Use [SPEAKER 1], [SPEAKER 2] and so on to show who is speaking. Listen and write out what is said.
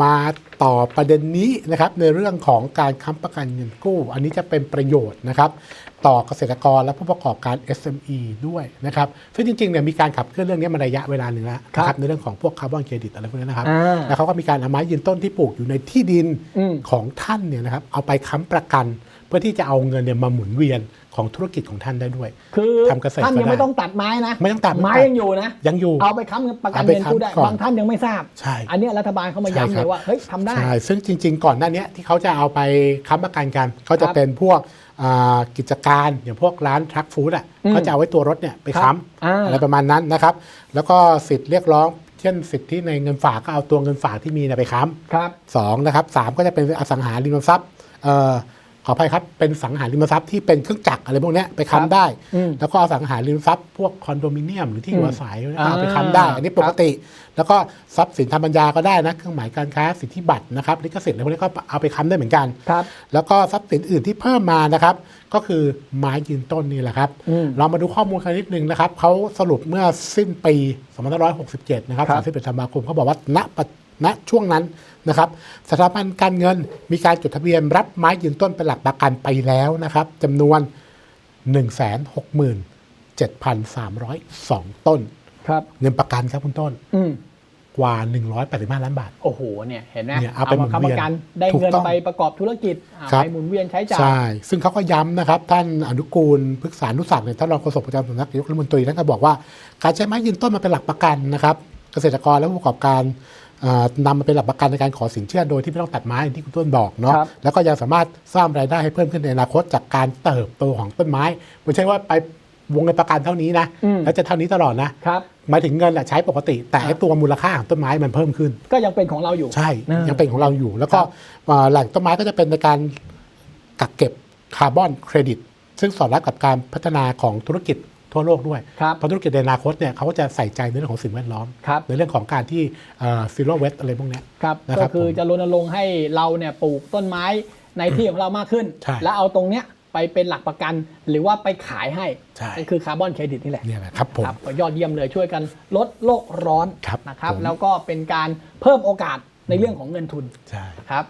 [SPEAKER 1] มาต่อประเด็นนี้นะครับในเรื่องของการค้ำประกันเงินกู้ อันนี้จะเป็นประโยชน์นะครับ ต่อเกษตรกรและผู้ประกอบการ SME ด้วยนะครับซึ่งจริงๆเนี่ยมีการขับเคลื่อนเรื่องนี้มาระยะเวลาหนึ่งแล้วนะค
[SPEAKER 2] ครั
[SPEAKER 1] รับบในเรื่องของพวกคาร์บอนเครดิตอะไรพวกนี้นะครับ
[SPEAKER 2] อ่า
[SPEAKER 1] แล้วเขาก็มีการเอาไม้ยืนต้นที่ปลูกอยู่ในที่ดิน
[SPEAKER 2] อืม
[SPEAKER 1] ของท่านเนี่ยนะครับเอาไปค้ำประกันเพื่อที่จะเอาเงินเนี่ยมาหมุนเวียนของธุรกิจของท่านได้ด้วย
[SPEAKER 2] คือ
[SPEAKER 1] ทำเกษตร
[SPEAKER 2] ท่านยัง
[SPEAKER 1] ก็ได้
[SPEAKER 2] ไม่ต้องตัดไม้นะ
[SPEAKER 1] ไม่ต้องตัด
[SPEAKER 2] ไม้
[SPEAKER 1] ไม่ต้องตัด
[SPEAKER 2] ยังอยู่นะ
[SPEAKER 1] ยังอยู่
[SPEAKER 2] เอาไปค้ำเงินประกัน
[SPEAKER 1] เอาไป
[SPEAKER 2] เงินกู้ได้
[SPEAKER 1] ค้ำก่อน
[SPEAKER 2] บางท่านยังไม่ทราบ
[SPEAKER 1] ใช่
[SPEAKER 2] อันเนี้ยรัฐบาลเขามา
[SPEAKER 1] ใช่ค
[SPEAKER 2] ย้ำ
[SPEAKER 1] รั
[SPEAKER 2] เล
[SPEAKER 1] บ
[SPEAKER 2] ยว่า เฮ้ยทำได้
[SPEAKER 1] ใช่ ซึ่งจริง ๆ ก่อนหน้าเนี้ยที่เขาจะเอาไปค้ำประกันกัน เขาจะ
[SPEAKER 2] ครับ
[SPEAKER 1] เป็นพวกอ่ากิจการอย่างพวกร้านทรัคฟู้ดอะ
[SPEAKER 2] อืม
[SPEAKER 1] ก็จะเอาไว้ตัวรถเนี่ยไป
[SPEAKER 2] ครับ
[SPEAKER 1] ค้
[SPEAKER 2] อ่าำ
[SPEAKER 1] อะไรประมาณนั้นนะครับ แล้วก็สิทธิ์เรียกร้องเช่นสิทธิในเงินฝากก็เอาตัวเงินฝากที่มีเนี่ยไปค้ำ
[SPEAKER 2] ครับ
[SPEAKER 1] สองนะครับสามก็จะเป็นอสังหาริมทรัพย์เอ่อ ขออภัยครับ เป็นสังหาริมทรัพย์ที่เป็นเครื่องจักรอะไรพวกเนี้ยไป
[SPEAKER 2] ครับ
[SPEAKER 1] ค้ำได้
[SPEAKER 2] อืม
[SPEAKER 1] แล้วก็อสังหาริมทรัพย์พวกคอนโดมิเนียมหรือที่อยู่
[SPEAKER 2] อืม
[SPEAKER 1] อาศัย
[SPEAKER 2] อ่า
[SPEAKER 1] เอาไปค้ำได้ อันนี้ป
[SPEAKER 2] ค
[SPEAKER 1] ก
[SPEAKER 2] รับ
[SPEAKER 1] ติ แล้วก็ทรัพย์สินทางปัญญาก็ได้นะ เครื่องหมายการค้าสิทธิบัตรนะครับลิขสิทธิ์อะไรพวกนี้ก็เอาไปค้ำได้เหมือนกัน
[SPEAKER 2] ครับ
[SPEAKER 1] แล้วก็ทรัพย์สินอื่นที่เพิ่มมานะครับ ก็คือไม้ยืนต้นนี่แหละครับ
[SPEAKER 2] อืม
[SPEAKER 1] เรามาดูข้อมูลกันนิดนึงนะครับเขาสรุปเมื่อสิ้นปี 2567 นะครับ
[SPEAKER 2] ครับ
[SPEAKER 1] 31 ธันวาคมเขาบอกว่าณปัจ ณช่วงนั้นนะครับสถาบันการเงินมีการจดทะเบียนรับไม้ยืนต้นเป็นหลักประกันไปแล้วนะครับจำนวน 167,302 ต้น
[SPEAKER 2] ครับ
[SPEAKER 1] เงินประกันครับคุณต้น
[SPEAKER 2] อืม
[SPEAKER 1] กว่า 185 ล้านบาท
[SPEAKER 2] โอ้โหเนี่ยเห็นไหม
[SPEAKER 1] เนี่ยเอาไปหมุน
[SPEAKER 2] ค้ำ
[SPEAKER 1] เวี
[SPEAKER 2] ป
[SPEAKER 1] ยน
[SPEAKER 2] ระกันได้
[SPEAKER 1] ถูก
[SPEAKER 2] เงิน
[SPEAKER 1] ต้อง
[SPEAKER 2] ไปประกอบธุรกิจอ่า
[SPEAKER 1] ครับ
[SPEAKER 2] ไปหมุนเวียนใช้จ่าย
[SPEAKER 1] ใช่ ซึ่งเขาก็ย้ำนะครับ ท่านอนุกูลพฤกษานุศักดิ์เนี่ยท่านรองโฆษกประจำสำนักนายกรัฐมนตรีท่านก็บอกว่า การใช้ไม้ยืนต้นมาเป็นหลักประกันนะครับ เกษตรกรและผู้ประกอบการเอ่อนำมาเป็นหลักประกันในการขอสินเชื่อโดยที่ไม่ต้องตัดไม้อย่างที่คุณต้นบอกเนาะ
[SPEAKER 2] ครับ
[SPEAKER 1] แล้วก็ยังสามารถสร้างรายได้ให้เพิ่มขึ้นในอนาคตจากการเติบโตของต้นไม้ไม่ใช่ว่าไปวงเงินประกันเท่านี้นะ
[SPEAKER 2] อืม
[SPEAKER 1] แล้วจะเท่านี้ตลอดนะครับหมายถึงเงินแหละใช้ปกติ แต่ไอ้ตัวมูลค่าของต้นไม้มันเพิ่มขึ้น
[SPEAKER 2] ก็ยังเป็นของเราอยู่
[SPEAKER 1] ใช่
[SPEAKER 2] นะ
[SPEAKER 1] ยังเป็นของเราอยู่ แล้วก็
[SPEAKER 2] ครับ
[SPEAKER 1] เอ่อแหล่งต้นไม้ก็จะเป็นในการกักเก็บคาร์บอนเครดิตซึ่งสอดรับกับการพัฒนาของธุรกิจ ทั่วโลกด้วย
[SPEAKER 2] ครับ
[SPEAKER 1] เพราะธุรกิจในอนาคตเนี่ยเขาก็จะใส่ใจในเรื่องของสิ่งแวดล้อม
[SPEAKER 2] ครับ
[SPEAKER 1] ในเรื่องของการที่ซีโร่เวสอะไรพวกเนี้ย
[SPEAKER 2] ครับ
[SPEAKER 1] นะครั
[SPEAKER 2] ก็
[SPEAKER 1] บ
[SPEAKER 2] คือ
[SPEAKER 1] ผม
[SPEAKER 2] จะรณรงค์ให้เราเนี่ยปลูกต้นไม้ในที่ของเรามากขึ้น
[SPEAKER 1] ใช่
[SPEAKER 2] แล้วเอาตรงเนี้ยไปเป็นหลักประกันหรือว่าไปขายให้
[SPEAKER 1] ใช่
[SPEAKER 2] นั่นคือคาร์บอนเครดิตนี่แหละ
[SPEAKER 1] เนี่ยแหละครับผม
[SPEAKER 2] ครับก็ยอดเยี่ยมเลยช่วยกันลดโลกร้อน
[SPEAKER 1] ครับ
[SPEAKER 2] นะครับ
[SPEAKER 1] ผม
[SPEAKER 2] แล้วก็เป็นการเพิ่มโอกาสในเรื่องของเงินทุน
[SPEAKER 1] ใช่
[SPEAKER 2] นะครับ